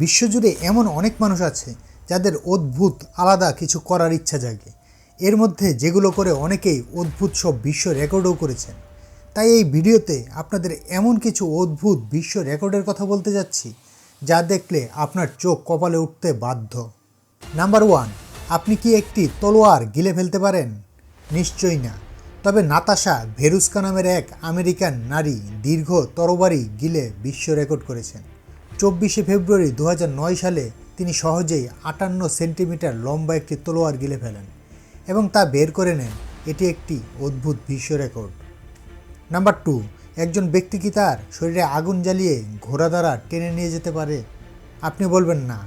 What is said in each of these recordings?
বিশ্বজুড়ে এমন অনেক মানুষ আছে যাদের অদ্ভুত, আলাদা কিছু করার ইচ্ছা জাগে। এর মধ্যে যেগুলো করে অনেকেই অদ্ভুত সব বিশ্ব রেকর্ডও করেছেন। তাই এই ভিডিওতে আপনাদের এমন কিছু অদ্ভুত বিশ্ব রেকর্ডের কথা বলতে যাচ্ছি, যা দেখলে আপনার চোখ কপালে উঠতে বাধ্য। নাম্বার ওয়ান, আপনি কি একটি তলোয়ার গিলে ফেলতে পারেন? নিশ্চয়ই না। তবে নাতাশা ভেরুস্কা নামের এক আমেরিকান নারী দীর্ঘ তরবারি গিলে বিশ্ব রেকর্ড করেছেন। চব্বিশে ফেব্রুয়ারি দু হাজার নয় সালে তিনি সহজেই আটান্ন সেন্টিমিটার লম্বা একটি তলোয়ার গিলে ফেলেন এবং তা বের করে নেন। এটি একটি অদ্ভুত বিশ্ব রেকর্ড। নাম্বার টু, একজন ব্যক্তি কি তার শরীরে আগুন জ্বালিয়ে ঘোড়া দ্বারা টেনে নিয়ে যেতে পারে? আপনি বলবেন না।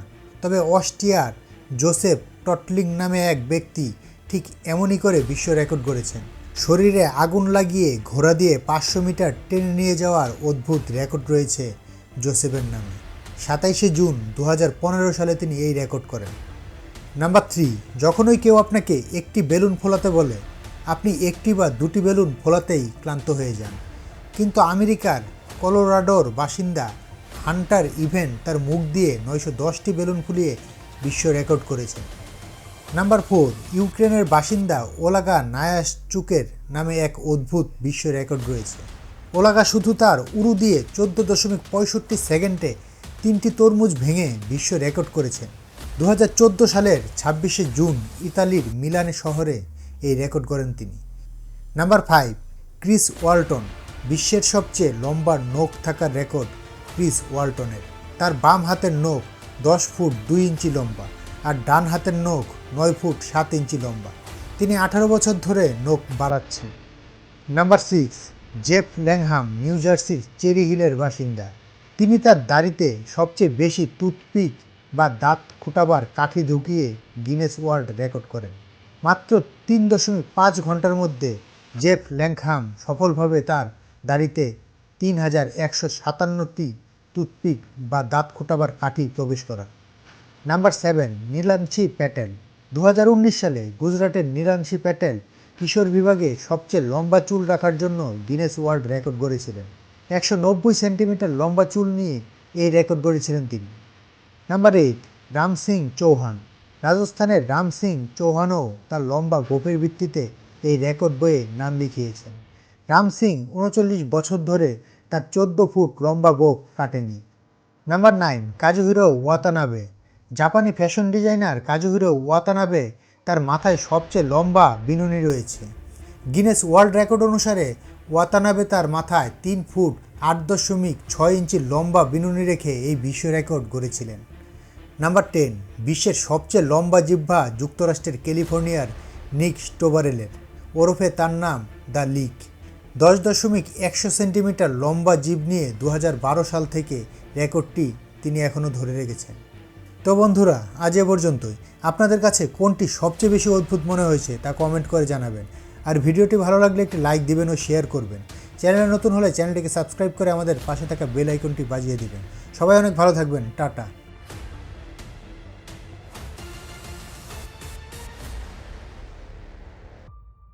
তবে অস্ট্রিয়ার জোসেফ টটলিং নামে এক ব্যক্তি ঠিক এমনই করে বিশ্ব রেকর্ড করেছেন শরীরে আগুন লাগিয়ে ঘোড়া দিয়ে পাঁচশো মিটার টেনে নিয়ে যাওয়ার অদ্ভুত রেকর্ড রয়েছে জোসেফের নামে। সাতাইশে জুন দু হাজার পনেরো সালে তিনি এই রেকর্ড করেন। নাম্বার থ্রি, যখনই কেউ আপনাকে একটি বেলুন ফোলাতে বলে, আপনি একটি বা দুটি বেলুন ফোলাতেই ক্লান্ত হয়ে যান। কিন্তু আমেরিকার কলোরাডোর বাসিন্দা হান্টার ইভেন্ট তার মুখ দিয়ে নয়শো দশটি বেলুন ফুলিয়ে বিশ্ব রেকর্ড করেছেন। নাম্বার ফোর, ইউক্রেনের বাসিন্দা ওলাগা নায়াসচুকের নামে এক অদ্ভুত বিশ্ব রেকর্ড রয়েছে। ওলাগা শুধু তার উরু দিয়ে চোদ্দ দশমিক পঁয়ষট্টি সেকেন্ডে তিনটি তরমুজ ভেঙে বিশ্ব রেকর্ড করেছেন দু হাজার চোদ্দ সালের ছাব্বিশে জুন ইতালির মিলানে শহরে এই রেকর্ড করেন তিনি। নাম্বার ফাইভ, ক্রিস ওয়ালটন, বিশ্বের সবচেয়ে লম্বা নখ থাকার রেকর্ড ক্রিস ওয়ালটনের। তার বাম হাতের নখ দশ ফুট দুই ইঞ্চি লম্বা আর ডান হাতের নখ নয় ফুট সাত ইঞ্চি লম্বা। তিনি আঠারো বছর ধরে নখ বাড়াচ্ছেন number six, Jeff Langham, New জার্সির চেরি হিলের বাসিন্দা। তিনি তার দাড়িতে সবচেয়ে বেশি টুথপিক বা দাঁত খুঁটাবার কাঠি ঢুকিয়ে গিনেস ওয়ার্ল্ড রেকর্ড করেন। মাত্র তিন দশমিক পাঁচ ঘণ্টার মধ্যে জেফ ল্যাংহাম সফলভাবে তার দাড়িতে তিন হাজার একশো সাতান্নটি টুথপিক বা দাঁত খুঁটাবার কাঠি প্রবেশ করা। Number seven, Nilanshi Patel. দু হাজার উনিশ সালে গুজরাটের নীলাংশী প্যাটেল কিশোর বিভাগে সবচেয়ে লম্বা চুল রাখার জন্য গিনেস ওয়ার্ল্ড রেকর্ড গড়েছিলেন। একশো নব্বই সেন্টিমিটার লম্বা চুল নিয়ে এই রেকর্ড গড়েছিলেন তিনি। Number eight Ram Singh Chauhan. রাজস্থানের রাম সিং চৌহানও তার লম্বা গোপের ভিত্তিতে এই রেকর্ড বইয়ে নাম লিখিয়েছেন। রাম সিং উনচল্লিশ বছর ধরে তার চোদ্দ ফুট লম্বা গোপ কাটেনি। Number nine Kazuhiro Watanabe. জাপানি ফ্যাশন ডিজাইনার কাজুহিরো ওয়াতানাবে তার মাথায় সবচেয়ে লম্বা বিনুনি রয়েছে। গিনেস ওয়ার্ল্ড রেকর্ড অনুসারে ওয়াতানাবে তার মাথায় তিন ফুট আট দশমিক ছয় ইঞ্চি লম্বা বিনুনি রেখে এই বিশ্ব রেকর্ড গড়েছিলেন। নাম্বার টেন, বিশ্বের সবচেয়ে লম্বা জিহ্বা যুক্তরাষ্ট্রের ক্যালিফোর্নিয়ার নিক স্টোবারেলের। ওরফে তার নাম দ্য লিক। দশ দশমিক একশো সেন্টিমিটার লম্বা জিভ নিয়ে দু হাজার বারো সাল থেকে রেকর্ডটি তিনি এখনও ধরে রেখেছেন। তো বন্ধুরা, আজ এ পর্যন্তই। আপনাদের কাছে কোনটি সবচেয়ে বেশি অদ্ভুত মনে হয়েছে তা কমেন্ট করে জানাবেন। আর ভিডিওটি ভালো লাগলে একটি লাইক দিবেন ও শেয়ার করবেন। চ্যানেলে নতুন হলে চ্যানেলটিকে সাবস্ক্রাইব করে আমাদের পাশে থাকা বেল আইকনটি বাজিয়ে দিবেন। সবাই অনেক ভালো থাকবেন। টাটা।